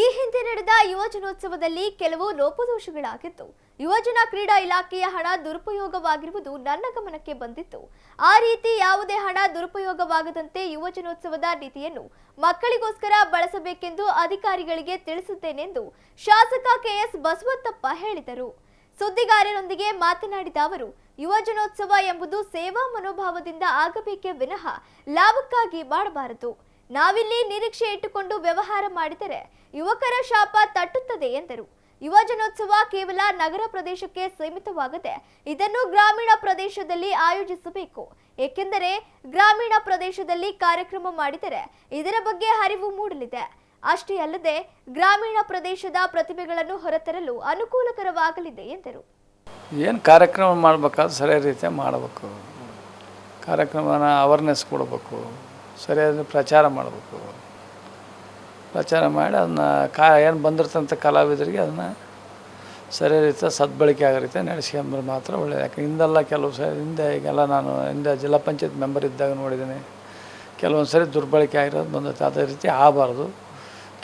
ಈ ಹಿಂದೆ ನಡೆದ ಯುವಜನೋತ್ಸವದಲ್ಲಿ ಕೆಲವು ಲೋಪದೋಷಗಳಾಗಿತ್ತು. ಯುವಜನ ಕ್ರೀಡಾ ಇಲಾಖೆಯ ಹಣ ದುರುಪಯೋಗವಾಗಿರುವುದು ನನ್ನ ಗಮನಕ್ಕೆ ಬಂದಿತ್ತು. ಆ ರೀತಿ ಯಾವುದೇ ಹಣ ದುರುಪಯೋಗವಾಗದಂತೆ ಯುವಜನೋತ್ಸವದ ನಿಧಿಯನ್ನು ಮಕ್ಕಳಿಗೋಸ್ಕರ ಬಳಸಬೇಕೆಂದು ಅಧಿಕಾರಿಗಳಿಗೆ ತಿಳಿಸುತ್ತೇನೆಂದು ಶಾಸಕ ಕೆಎಸ್ ಬಸವಂತಪ್ಪ ಹೇಳಿದರು. ಸುದ್ದಿಗಾರರೊಂದಿಗೆ ಮಾತನಾಡಿದ ಅವರು, ಯುವಜನೋತ್ಸವ ಎಂಬುದು ಸೇವಾ ಮನೋಭಾವದಿಂದ ಆಗಬೇಕೇ ವಿನಃ ಲಾಭಕ್ಕಾಗಿ ಮಾಡಬಾರದು. ನಾವಿಲ್ಲಿ ನಿರೀಕ್ಷೆ ಇಟ್ಟುಕೊಂಡು ವ್ಯವಹಾರ ಮಾಡಿದರೆ ಯುವಕರ ಶಾಪ ತಟ್ಟುತ್ತದೆ ಎಂದರು. ಯುವಜನೋತ್ಸವ ಕೇವಲ ನಗರ ಪ್ರದೇಶಕ್ಕೆ ಸೀಮಿತವಾಗದೆ ಇದನ್ನು ಗ್ರಾಮೀಣ ಪ್ರದೇಶದಲ್ಲಿ ಆಯೋಜಿಸಬೇಕು. ಏಕೆಂದರೆ ಗ್ರಾಮೀಣ ಪ್ರದೇಶದಲ್ಲಿ ಕಾರ್ಯಕ್ರಮ ಮಾಡಿದರೆ ಇದರ ಬಗ್ಗೆ ಅರಿವು ಮೂಡಲಿದೆ. ಅಷ್ಟೇ ಅಲ್ಲದೆ ಗ್ರಾಮೀಣ ಪ್ರದೇಶದ ಪ್ರತಿಭೆಗಳನ್ನು ಹೊರತರಲು ಅನುಕೂಲಕರವಾಗಲಿದೆ ಎಂದರು. ಏನು ಕಾರ್ಯಕ್ರಮ ಮಾಡಬೇಕಾದ್ರೆ ಸರಿಯಾದ ರೀತಿಯ ಮಾಡಬೇಕು. ಕಾರ್ಯಕ್ರಮನ ಅವೇರ್ನೆಸ್ ಕೊಡಬೇಕು. ಸರಿಯಾದ ಪ್ರಚಾರ ಮಾಡಬೇಕು. ಪ್ರಚಾರ ಮಾಡಿ ಅದನ್ನ ಕಾ ಏನು ಬಂದಿರ್ತಂಥ ಕಲಾವಿದರಿಗೆ ಅದನ್ನು ಸರಿ ರೀತಿಯ ಸದ್ಬಳಕೆ ಆಗೋ ರೀತಿ ನಡೆಸ್ಕೊಂಡ್ರೆ ಮಾತ್ರ ಒಳ್ಳೆಯದು ಯಾಕೆ ಹಿಂದೆಲ್ಲ ಕೆಲವು ಸರಿ ಹಿಂದೆ ಈಗೆಲ್ಲ ನಾನು ಹಿಂದೆ ಜಿಲ್ಲಾ ಪಂಚಾಯತ್ ಮೆಂಬರ್ ಇದ್ದಾಗ ನೋಡಿದ್ದೀನಿ. ಕೆಲವೊಂದು ಸರಿ ದುರ್ಬಳಕೆ ಆಗಿರೋದು ಬಂದೈತೆ. ಅದೇ ರೀತಿ ಆಗಬಾರ್ದು.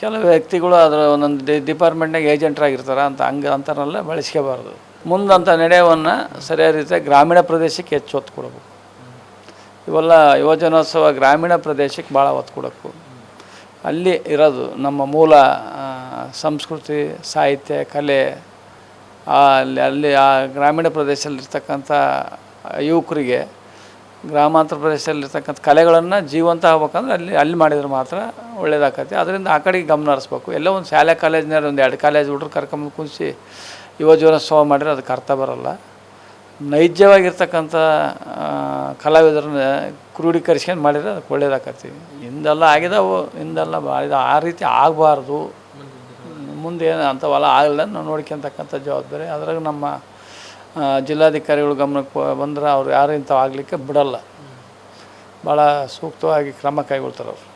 ಕೆಲವು ವ್ಯಕ್ತಿಗಳು ಅದರ ಒಂದೊಂದು ಡಿ ಡಿಪಾರ್ಟ್ಮೆಂಟ್ನಾಗ ಏಜೆಂಟ್ರಾಗಿರ್ತಾರೆ ಅಂತ ಹಂಗೆ ಅಂಥವ್ರನ್ನೆಲ್ಲ ಬಳಸ್ಕೋಬಾರ್ದು. ಮುಂದಂಥ ನಡೆಯವನ್ನು ಸರಿಯಾದ ರೀತಿಯ ಗ್ರಾಮೀಣ ಪ್ರದೇಶಕ್ಕೆ ಹೆಚ್ಚು ಒತ್ತು ಕೊಡಬೇಕು ಇವೆಲ್ಲ ಯುವಜನೋತ್ಸವ ಗ್ರಾಮೀಣ ಪ್ರದೇಶಕ್ಕೆ ಭಾಳ ಒತ್ತು ಕೊಡೋಕ್ಕು ಅಲ್ಲಿ ಇರೋದು ನಮ್ಮ ಮೂಲ ಸಂಸ್ಕೃತಿ, ಸಾಹಿತ್ಯ, ಕಲೆ ಅಲ್ಲಿ ಅಲ್ಲಿ ಆ ಗ್ರಾಮೀಣ ಪ್ರದೇಶದಲ್ಲಿರ್ತಕ್ಕಂಥ ಯುವಕರಿಗೆ, ಗ್ರಾಮಾಂತರ ಪ್ರದೇಶದಲ್ಲಿರ್ತಕ್ಕಂಥ ಕಲೆಗಳನ್ನು ಜೀವಂತ ಆಗ್ಬೇಕಂದ್ರೆ ಅಲ್ಲಿ ಅಲ್ಲಿ ಮಾಡಿದ್ರೆ ಮಾತ್ರ ಒಳ್ಳೇದಾಕತಿ ಅದರಿಂದ ಆ ಕಡೆಗೆ ಗಮನ ಹರಿಸ್ಬೇಕು. ಎಲ್ಲ ಒಂದು ಶಾಲೆ ಕಾಲೇಜ್ನಾರ ಒಂದು ಎರಡು ಕಾಲೇಜ್ ಹುಡ್ರು ಕರ್ಕೊಂಬಂದು ಯುವ ಯುವಜನೋತ್ಸವ ಮಾಡಿದ್ರೆ ಅದಕ್ಕೆ ಅರ್ಥ ಬರೋಲ್ಲ. ನೈಜವಾಗಿರ್ತಕ್ಕಂಥ ಕಲಾವಿದರನ್ನ ಕ್ರೋಢೀಕರಿಸ್ಕೊಂಡು ಮಾಡಿದ್ರೆ ಅದಕ್ಕೆ ಒಳ್ಳೇದಾಕತಿ ಹಿಂದೆಲ್ಲ ಆಗಿದಾವು, ಹಿಂದೆಲ್ಲ ಭಾಳ ಆ ರೀತಿ ಆಗಬಾರ್ದು. ಮುಂದೆ ಏನು ಅಂಥವೆಲ್ಲ ಆಗಲ್ಲ ನಾವು ನೋಡ್ಕೊಂತಕ್ಕಂಥ ಜವಾಬ್ದಾರಿ. ಅದ್ರಾಗ ನಮ್ಮ ಜಿಲ್ಲಾಧಿಕಾರಿಗಳು ಗಮನಕ್ಕೆ ಬಂದ್ರೆ ಅವ್ರು ಯಾರು ಇಂಥವು ಆಗಲಿಕ್ಕೆ ಬಿಡಲ್ಲ. ಭಾಳ ಸೂಕ್ತವಾಗಿ ಕ್ರಮ ಕೈಗೊಳ್ತಾರೆ ಅವರು